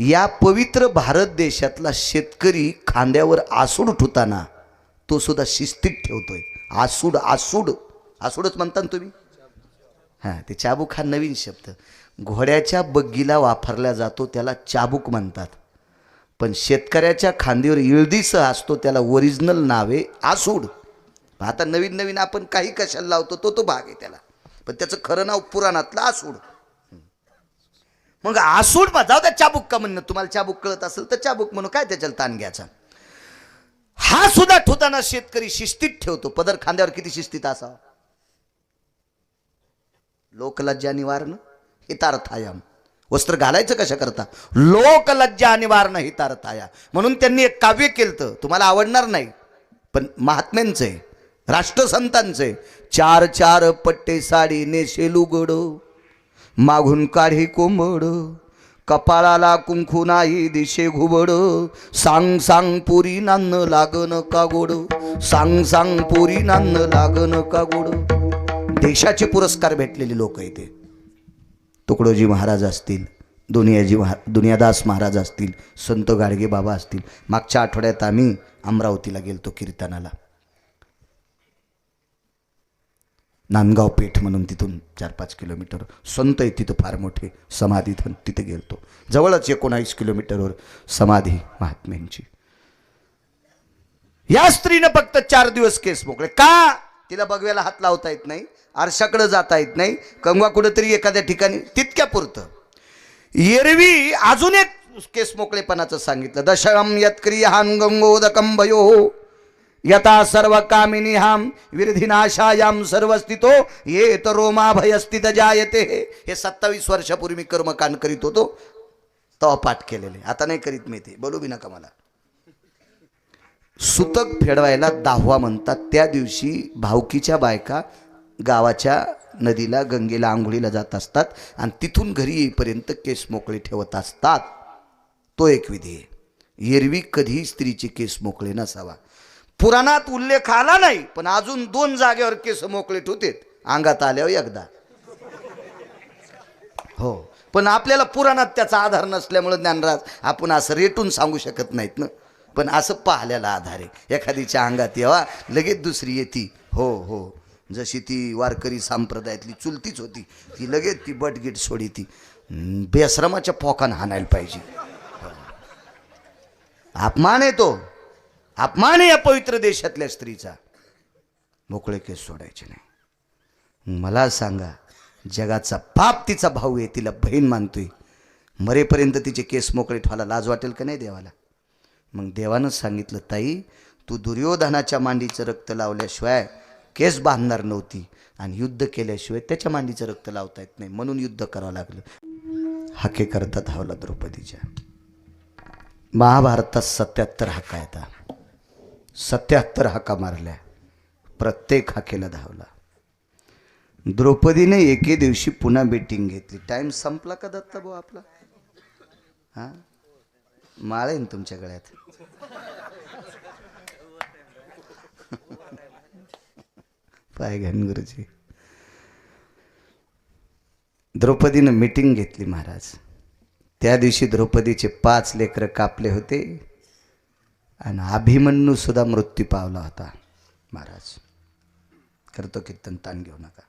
या पवित्र भारत देशातला शेतकरी खांद्यावर आसूड ठुताना तो सुद्धा शिस्तीत ठेवतोय. आसूड आसूड. आसूडच म्हणता ना तुम्ही? हां ते चाबूक हा नवीन शब्द. घोड्याच्या बग्गीला वापरला जातो त्याला चाबूक म्हणतात. पण शेतकऱ्याच्या खांदीवर इळदीसह असतो त्याला ओरिजिनल नावे आसूड. आता नवीन नवीन आपण काही कशाला लावतो तो तो भाग आहे त्याला. पण त्याचं खरं नाव पुराणातलं आसूड. मग आसूड मा जाऊ द्या चाबूक का म्हणणं? तुम्हाला चाबूक कळत असेल तर चाबूक म्हणून काय त्याच्याला ताण घ्यायचा? हा सुद्धा ठोताना शेतकरी शिस्तीत ठेवतो. पदर खांद्यावर किती शिस्तीत असावा? लोकलज्जा निवारण हितार्थायाम. वस्त्र घालायचं कशा करता लोकलज्जा निवारण हितार्थाया म्हणून त्यांनी एक काव्य केलं तुम्हाला आवडणार नाही पण महात्म्यांचं आहे राष्ट्रसंतांचं आहे. चार चार पट्टे साडी नेशे लुगड मागून काढी कोंबड. कपाळाला कुंकू नाही दिशे घुबड. सांग सांग पुरी नान्न लागन का गोड? सांग सांग पुरी नान्न लागन का गोड? देशाचे पुरस्कार भेटलेले लोक आहे ते तुकडोजी महाराज असतील दुनियाजी महा दुनियादास महाराज असतील संत गाडगे बाबा असतील. मागच्या आठवड्यात आम्ही अमरावतीला गेलतो कीर्तनाला. नांदगाव पेठ म्हणून तिथून चार पाच किलोमीटर. संत आहे तिथं फार मोठे. समाधी इथून तिथे गेलतो. जवळच एकोणावीस किलोमीटरवर समाधी महात्म्यांची. या स्त्रीनं फक्त चार दिवस केस मोकळे. का? तिला बघव्याला हात लावता येत नाही. आरशाकडे जाता येत नाही. कंगवा कुठंतरी एखाद्या ठिकाणी तितक्या पुरतं. एरवी अजून एक केस मोकळेपणाचं सांगितलं. दशम यत्क्रियान गंगोदकं भयो यथा सर्व कामिनी हाम विरधिनाशायाम सर्वस्थितो ये तर रोमाभयस्थित जायते। हे सत्तावीस वर्षापूर्वी मी कर्मकांड करीत होतो तो पाठ केलेले. आता नाही करीत मी ते. बोलू बी नका मला. सुतक फेडवायला दाहवा म्हणतात. त्या दिवशी भावकीच्या बायका गावाच्या नदीला गंगेला आंघोळीला जात असतात आणि तिथून घरी येईपर्यंत केस मोकळे ठेवत असतात. तो एक विधी आहे एरवी कधीही स्त्रीचे केस मोकळे नसावा. पुराणात उल्लेख आला नाही पण अजून दोन जागेवर केस मोकळेट होते अंगात आल्यावर एकदा. हो. पण आपल्याला पुराणात त्याचा आधार नसल्यामुळे ज्ञानराज आपण असं रेटून सांगू शकत नाहीत ना. पण असं पाहिल्याला आधार आहे. एखादीच्या अंगात येवा लगेच दुसरी येती. हो हो. जशी ती वारकरी संप्रदायातली चुलतीच होती ती लगेच ती बटगीट सोडी ती बेश्रमाच्या पोकान हाणायला पाहिजे. हो. अपमान आहे तो अपमान आहे या पवित्र देशातल्या स्त्रीचा. मोकळे केस सोडायचे नाही. मला सांगा जगाचा पाप तिचा भाऊ आहे तिला बहीण मानतोय. मरेपर्यंत तिचे केस मोकळे ठेवायला लाज वाटेल का नाही देवाला? मग देवानं सांगितलं ताई तू दुर्योधनाच्या मांडीचं रक्त लावल्याशिवाय केस बांधणार नव्हती आणि युद्ध केल्याशिवाय त्याच्या मांडीचं रक्त लावता येत नाही. म्हणून युद्ध करावं लागलं. हाके करता धावला द्रौपदीच्या. महाभारतात सत्याहत्तर हाका येतात. सत्याहत्तर हाका मारल्या. प्रत्येक हाकेला धावला. द्रौपदीने एके दिवशी पुन्हा बेटिंग घेतली. टाईम संपला का दत्ता भाऊ आपला? हां? माळ आहे ना तुमच्या गळ्यात? पाय घ्यान गुरुजी. द्रौपदीनं मीटिंग घेतली महाराज. त्या दिवशी द्रौपदीचे पाच लेकरं कापले होते. आणि अभिमन्यू सुद्धा मृत्यू पावला होता महाराज. करतो कीर्तन ताण घेऊ नका.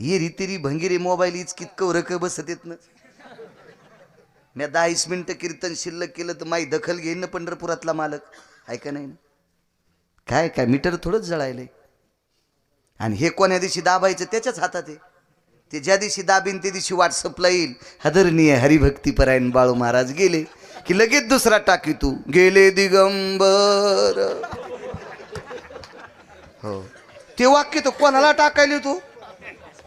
ही रितिरी भंगिरी मोबाईल इच कितकं रक बसत येत ना. मी दहावीस मिनटं कीर्तन शिल्लक केलं तर माई दखल घेईन ना पंढरपुरातला मालक. ऐका नाही ना? काय काय मीटर थोडंच जळायलंय. आणि हे कोण्या दिवशी दाबायचं? त्याच्याच हातात आहे. ते ज्या दिवशी दाबीन त्या दिवशी व्हॉट्सअपला येईल हदरणीय हरिभक्तीपरायण बाळू महाराज गेले. की लगेच दुसरा टाकी तू. गेले दिगंबर. हो. ते वाक्य तो कोणाला टाकायले तू?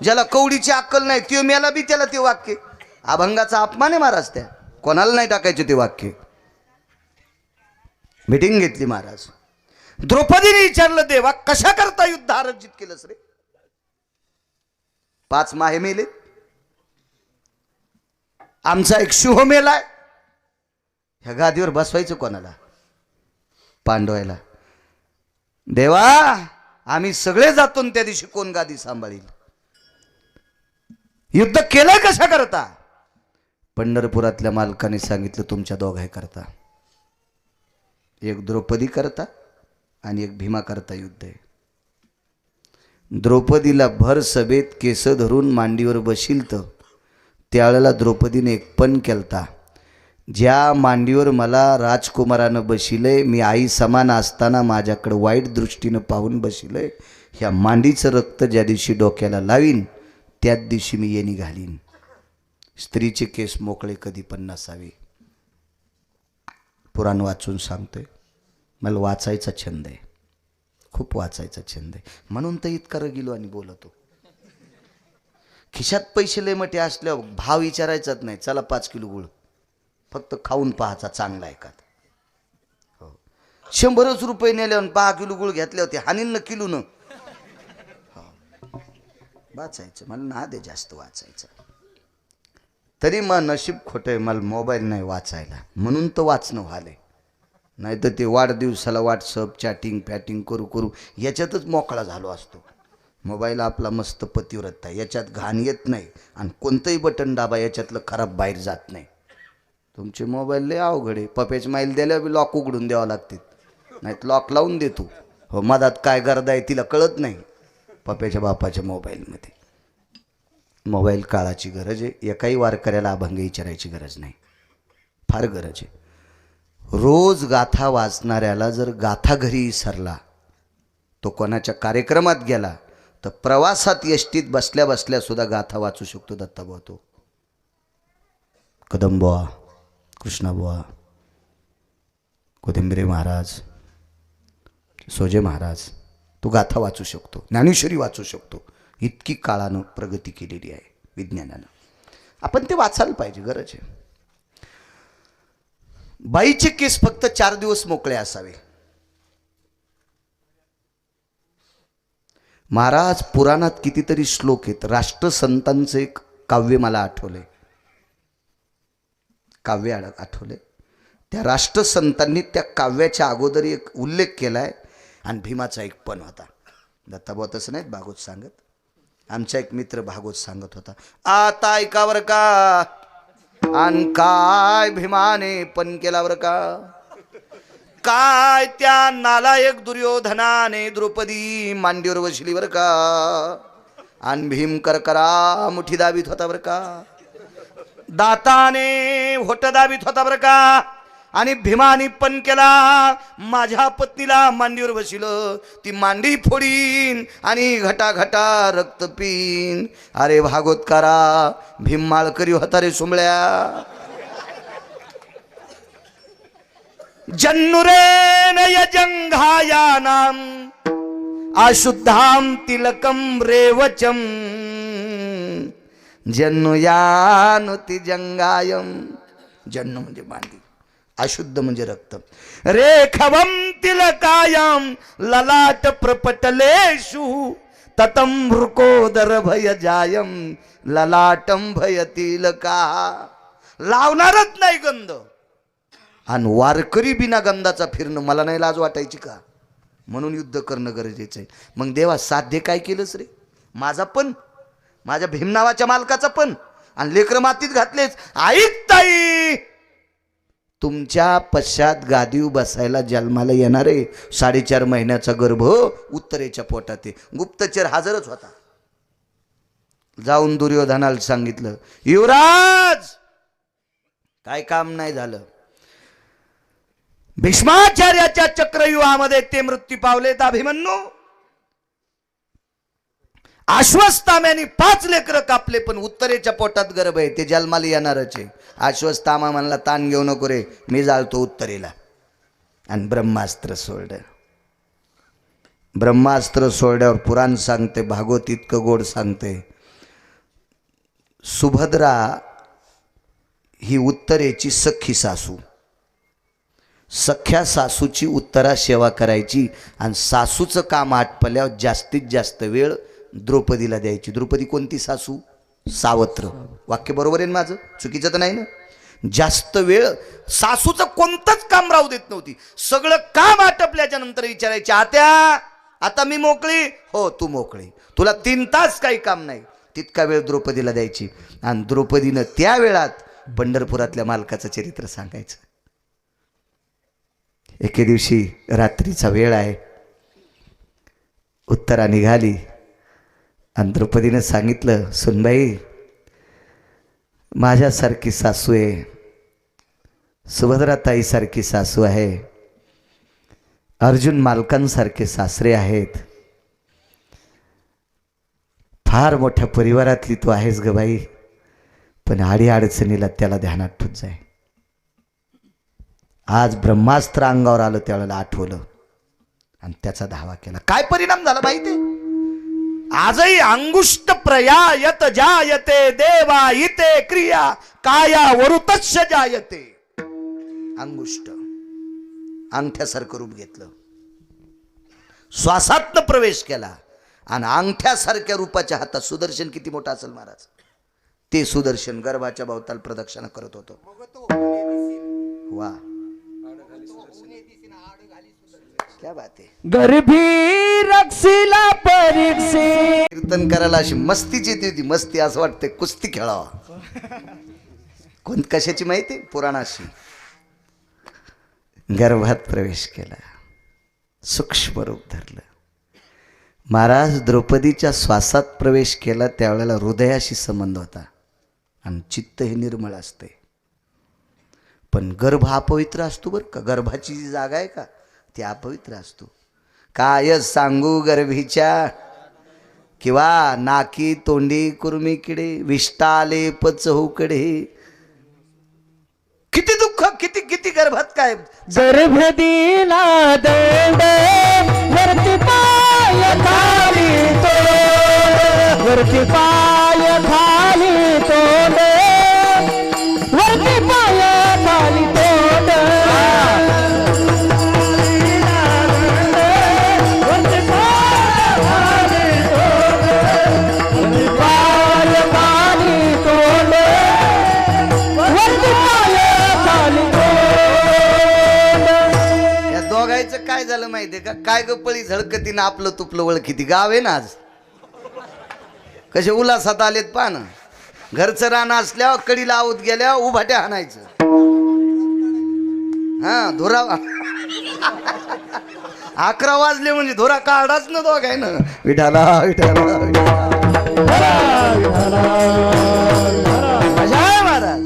ज्याला कवडीची अक्कल नाही ते मेला बी त्याला ते वाक्य. अभंगाचा अपमान आहे महाराज त्या. कोणाला नाही टाकायचे ते वाक्य. मीटिंग घेतली महाराज. द्रौपदीने विचारलं देवा कशा करता युद्ध आरजित केलंस रे? पाच माहे मेले. आमचा एक शुभ मेलाय ह्या गादीवर बसवायचं कोणाला? पांडवायला. देवा आम्ही सगळे जातो त्या दिवशी कोण गादी सांभाळील? युद्ध केलं कशा करता? पंढरपुरातल्या मालकाने सांगितलं तुमच्या दोघाय करता. एक द्रौपदी करता आणि एक भीमा करता युद्ध आहे. द्रौपदीला भर सभेत केस धरून मांडीवर बशील तर त्यावेळेला द्रौपदीने एक पण केलता. ज्या मांडीवर मला राजकुमारानं बशिलंय मी आई समान असताना माझ्याकडं वाईट दृष्टीनं पाहून बशिलंय ह्या मांडीचं रक्त ज्या दिवशी डोक्याला लावीन त्याच दिवशी मी येणी घालीन. स्त्रीचे केस मोकळे कधी पण नसावे. पुराण वाचून सांगतोय मला वाचायचा छंद आहे. खूप वाचायचा छंद आहे. म्हणून तर इतका रगिलो आणि बोलतो. खिशात पैसे लय मटे असल्यावर भाव विचारायचाच नाही. चला पाच किलो गुळ. फक्त खाऊन पाहायचा चांगला आहे का हो. शंभरच रुपये नेले आणि पहा किलो गुळ घेतले होते. हानीन किलो न. हो. वाचायचं. मला ना दे जास्त वाचायचं. तरी मग नशीब खोटं आहे. मला मोबाईल नाही वाचायला. म्हणून तर वाचणं व्हालंय. नाही तर ते वाढदिवसाला व्हॉट्सअप चॅटिंग फॅटिंग करू करू. याच्यातच मोकळा झालो असतो. मोबाईल आपला मस्त पतिव्रत आहे. याच्यात घाण येत नाही. आणि कोणतंही बटन दाबा याच्यातलं खराब बाहेर जात नाही. तुमचे मोबाईल लय अवघड आहे. पपेच माईल द्यायला बी लॉक उघडून द्यावं लागते नाहीत लॉक लावून देतो हो मधात काय गर्दा आहे तिला कळत नाही. पप्याच्या बापाच्या मोबाईलमध्ये. मोबाईल काळाची गरज आहे. एकाही वारकऱ्याला अभंग विचारायची गरज नाही. फार गरज आहे. रोज गाथा वाचणाऱ्याला जर गाथा घरी सरला तो कोणाच्या कार्यक्रमात गेला तर प्रवासात यष्टीत बसल्या बसल्या सुद्धा गाथा वाचू शकतो दत्ताबा तो. कदंबवा कृष्णाबुवा कोथिंबिरे महाराज सोजे महाराज तो गाथा वाचू शकतो ज्ञानेश्वरी वाचू शकतो. इतकी काळानं प्रगती केलेली आहे विज्ञानानं. आपण ते वाचायला पाहिजे गरज आहे. बाईचे केस फक्त चार दिवस मोकळे असावे. महाराज पुराणात कितीतरी श्लोक आहेत. राष्ट्रसंतांचं एक काव्य मला आठवलंय. काव्य आठवले. त्या राष्ट्रसंतांनी त्या काव्याच्या अगोदर एक उल्लेख केला आहे आणि भीमाचा एक पण होता. दत्ताभाऊ तसं नाहीत भागवत सांगत. आमचा एक मित्र भागवत सांगत होता. आता ऐकावर का. आणि काय भीमाने पण केला बरं का? काय त्या नालायक दुर्योधनाने द्रौपदी मांडीवर बसली बरं का? आणि भीम करकरा मुठी दाबीत होता बरं का? दाताने होट दाबीत होता बरं का. आणि भीमानी पण केला. माझ्या पत्नीला मांडीवर बसिल ती मांडी फोडीन आणि घटा घटा रक्त पिन अरे भागोतकारा भीम माळकरी होता रे सुमळ्या. जन्नुरेन यजंघायानाम अशुद्धाम तिलकम रेवचम जन्नुयानुति जंगायम। जन्नु म्हणजे मांडी अशुद्ध म्हणजे रक्त. रेखवम तिलकायम ललाट प्रपटलेषु ततम भृकोदर भय जायम ललाटम भय तिलका. लावणारच नाही गंध. आणि वारकरी बिना गंधाचा फिरणं मला नाही लाज वाटायची का? म्हणून युद्ध करणं गरजेचं आहे. मग देवा साध्य काय केलंच रे? माझा पण माझ्या भीम नावाच्या मालकाचा पण. आणि लेकर मातीत घातलेच. ऐकताई तुमच्या पश्चात गादीव बसायला जन्माला येणारे साडेचार महिन्याचा गर्भ उत्तरेच्या पोटात गुप्तचर हजरच होता. जाऊन दुर्योधनाला सांगितलं युवराज! काय काम नाही झालं. भीष्माचार्याच्या चक्रव्यूहामध्ये ते मृत्यू पावलेत अभिमन्यू. आश्वस्ताम्याने पाच लेकरं कापले पण उत्तरेच्या पोटात गर्भ आहे ते जन्माला येणारच आहे. आश्वस्तामा म्हणला ताण घेऊ नको रे मी जाळतो उत्तरेला. आणि ब्रह्मास्त्र सोडलं. ब्रह्मास्त्र सोडल्यावर पुराण सांगते भागवत इतकं गोड सांगते. सुभद्रा ही उत्तरेची सख्खी सासू. सख्या सासूची उत्तरा सेवा करायची आणि सासूचं काम आटपल्यावर जास्तीत जास्त वेळ द्रौपदीला द्यायची. द्रौपदी कोणती सासू? सावत्र. वाक्य बरोबर आहे ना माझं? चुकीचं तर नाही ना? जास्त वेळ सासूचं कोणतंच काम राहू देत नव्हती. सगळं काम आटपल्याच्या नंतर विचारायची आत्या आता मी मोकळी. हो तू मोकळी. तुला तीन तास काही काम नाही. तितका वेळ द्रौपदीला द्यायची. आणि द्रौपदीनं त्या वेळात पंढरपुरातल्या मालकाचं चरित्र सांगायचं. एके दिवशी रात्रीचा वेळ आहे. उत्तरा निघाली आणि द्रौपदीनं सांगितलं सुनबाई माझ्यासारखी सासू आहे. सुभद्राताईसारखी सासू आहे. अर्जुन मालकांसारखे सासरे आहेत. फार मोठ्या परिवारातली तू आहेस ग बाई पण आडी अडचणीला त्याला ध्यानात ठेवत जाय. आज ब्रह्मास्त्र अंगावर आलं त्यावेळेला आठवलं. आणि त्याचा धावा केला. काय परिणाम झाला बाई ते? आजही अंगुष्ट प्रयायत जायते देवा इते क्रिया काया वरुतच्छ जायते. अंगुष्ट. अंगठ्यासारखं रूप घेतलं. श्वासातनं प्रवेश केला आणि अंगठ्यासारख्या रूपाच्या हातात सुदर्शन किती मोठा असेल महाराज? ते सुदर्शन गर्भाच्या भोवताल प्रदक्षिणा करत होतो. वा. क्या बात आहे गर्भी रक्षिला परीक्षे। कीर्तन करायला अशी मस्तीच येते होती मस्ती असं वाटते कुस्ती खेळावा. कोण कशाची माहिती? पुराणाशी. गर्भात प्रवेश केला. सूक्ष्म रूप धरलं. महाराज द्रौपदीच्या श्वासात प्रवेश केला त्यावेळेला हृदयाशी संबंध होता. आणि चित्त हे निर्मळ असते पण गर्भ अपवित्र असतो बरं का? गर्भाची जी जागा आहे का? त्या अपवित्र असतो. काय सांगू गर्भीच्या? किंवा नाकी तोंडी कुर्मी किडे विष्टाले पचहूकडे. किती दुःख किती किती गर्भात काय? गर्भ दिला दंड वरती पाय खाली तो वरती पाय का काय ग पळी झळकतीनं आपलं तुपलं ओळखीती गाव आहे ना आज. कसे उल्हासात आलेत पा ना घरचं रान असल्यावर कडीला आवत गेल्या उभाट्या हाणायचं हा धुरा अकरा वाजले म्हणजे धुरा काढाच ना तो काय ना विठाला. विठाला महाराज.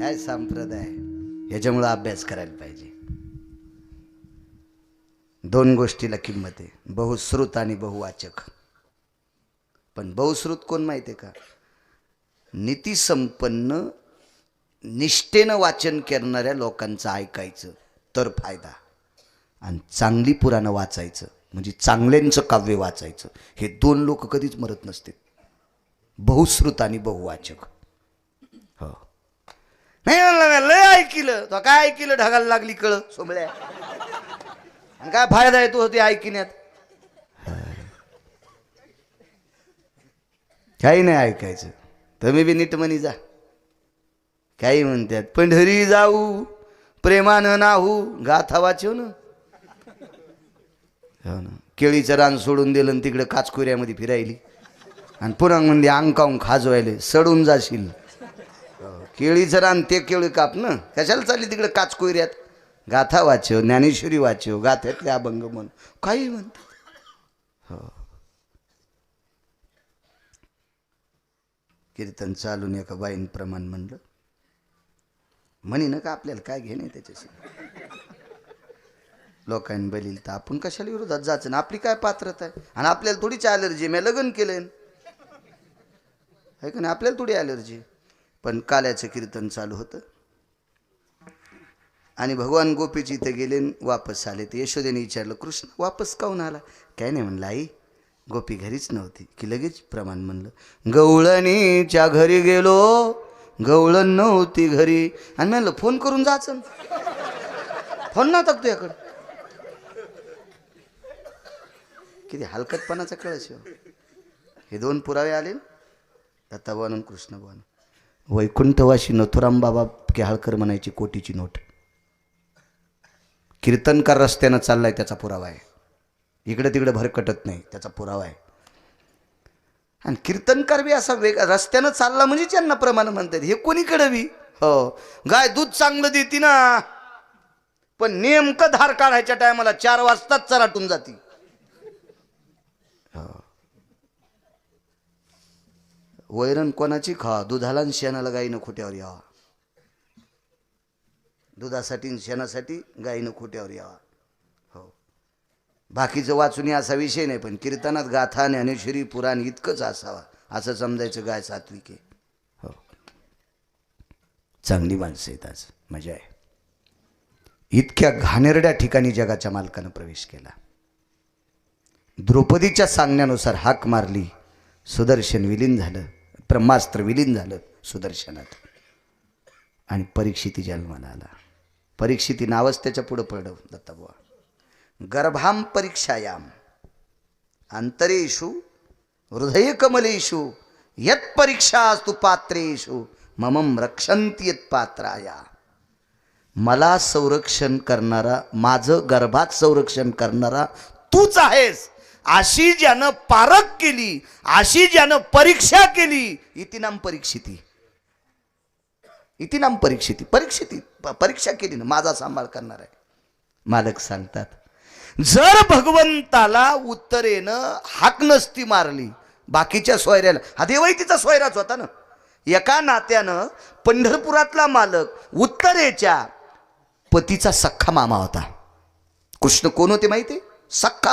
काय संप्रदाय. ह्याच्यामुळं अभ्यास करायला पाहिजे. दोन गोष्टीला किंमत आहे. बहुश्रुत आणि बहुवाचक. पण बहुश्रुत कोण माहिती आहे का? नीतीसंपन्न निष्ठेनं वाचन करणाऱ्या लोकांचं ऐकायचं तर फायदा. आणि चांगली पुराणं वाचायचं म्हणजे चांगल्यांचं काव्य वाचायचं हे दोन लोक कधीच मरत नसते बहुश्रुत आणि बहुवाचक. हो. नाही लय ऐकिलं. तो काय ऐकिलं? ढगाला लागली कळ सोबळ्या आणि काय फायदा आहे तो होते ऐकण्यात? काही नाही ऐकायचं. तुम्ही बी नीट म्हणी जा. काही म्हणतात पंढरी जाऊ प्रेमानं नाहू गाथा वाचव ना. हो ना. केळीचं रान सोडून दिलं आणि तिकडे काचकुऱ्यामध्ये फिरायली. आणि पुन्हा म्हणली अंकावून खाजवायले सडून जाशील. हो, केळीचं रान ते केळी काप ना. कशाला चालली तिकडे काचकुऱ्यात? गाथा वाचव ज्ञानेश्वरी वाचव गाथ्यातले अभंग म्हण. काही म्हणतात हो. कीर्तन चालून एका बाईन प्रमाण म्हणलं. म्हणी ना का आपल्याला काय घेणे त्याच्याशी? लोकांनी बलील तर आपण कशाला विरोधात जायचं? ना आपली काय पात्रता आहे? आणि आपल्याला थोडीच ॲलर्जी मी लग्न केलं आहे का नाही? आपल्याला थोडी ॲलर्जी पण काल्याचं कीर्तन चालू होतं. आणि भगवान गोपीची इथे गेले वापस आले. तर यशोदेने विचारलं कृष्ण वापस काऊन आला? काय नाही म्हणलं आई गोपी घरीच नव्हती. की लगेच प्रमाण म्हणलं गवळणीच्या घरी गेलो गवळण नव्हती घरी. आणि म्हणलं फोन करून जायचं फोन नव्हता तुझ्याकडं? किती हलकटपणाचा कळस हो. हे दोन पुरावे आले न? कृष्णभवन कृष्णभवान वैकुंठवाशी नथुराम बाबा केहाळकर म्हणायची कोटीची नोट. कीर्तनकार रस्त्यानं चाललाय त्याचा पुरावा आहे. इकडं तिकडं भरकटत नाही त्याचा पुरावा आहे. आणि कीर्तनकार बी असा वेग रस्त्यानं चालला म्हणजे ज्यांना प्रमाण म्हणतात. हे कोणीकडं बी? हो. गाय दूध चांगलं देते ना. पण नेमकं धार काढायच्या टायमाला चार वाजताच चराटून जाती. हो. वैरण कोणाची खा? दुधाला आणि शेणाला गाईनं खोट्यावर यावा. दुधासाठी आणि शेणासाठी गायीनं खोट्यावर यावा. हो. बाकीचं वाचून असा विषय नाही पण कीर्तनात गाथा ज्ञानेश्वरी पुराण इतकंच असावा असं समजायचं गाय सात्विक आहे. हो. चांगली माणसं आहेत आज. मजा आहे. इतक्या घाणेरड्या ठिकाणी जगाच्या मालकानं प्रवेश केला. द्रौपदीच्या सांगण्यानुसार हाक मारली सुदर्शन विलीन झालं ब्रह्मास्त्र विलीन झालं सुदर्शनात. आणि परीक्षिती जन्माला आला. परीक्षिती नावच त्याच्या पुढं पडव दत्ताबुवा. गर्भाम परीक्षायाम अंतरेषु हृदय कमलेषु यत परीक्षास्तु पात्रेषु ममम रक्षन्ति यत पात्राया. मला संरक्षण करणारा माझं गर्भात संरक्षण करणारा तूच आहेस. अशी ज्यानं पारख केली अशी ज्यानं परीक्षा केली इति नाम परीक्षिती. इति नाम परीक्षिती परीक्षिती परीक्षा केली ना माझा सांभाळ करणार आहे. मालक सांगतात जर भगवंताला उत्तरेनं हाक नसती मारली बाकीच्या सोयऱ्याला हा देवही तिचा सोयराच होता ना. एका नात्यानं पंढरपुरातला मालक उत्तरेच्या पतीचा सख्खा मामा होता. कृष्ण कोण होते माहिती सख्खा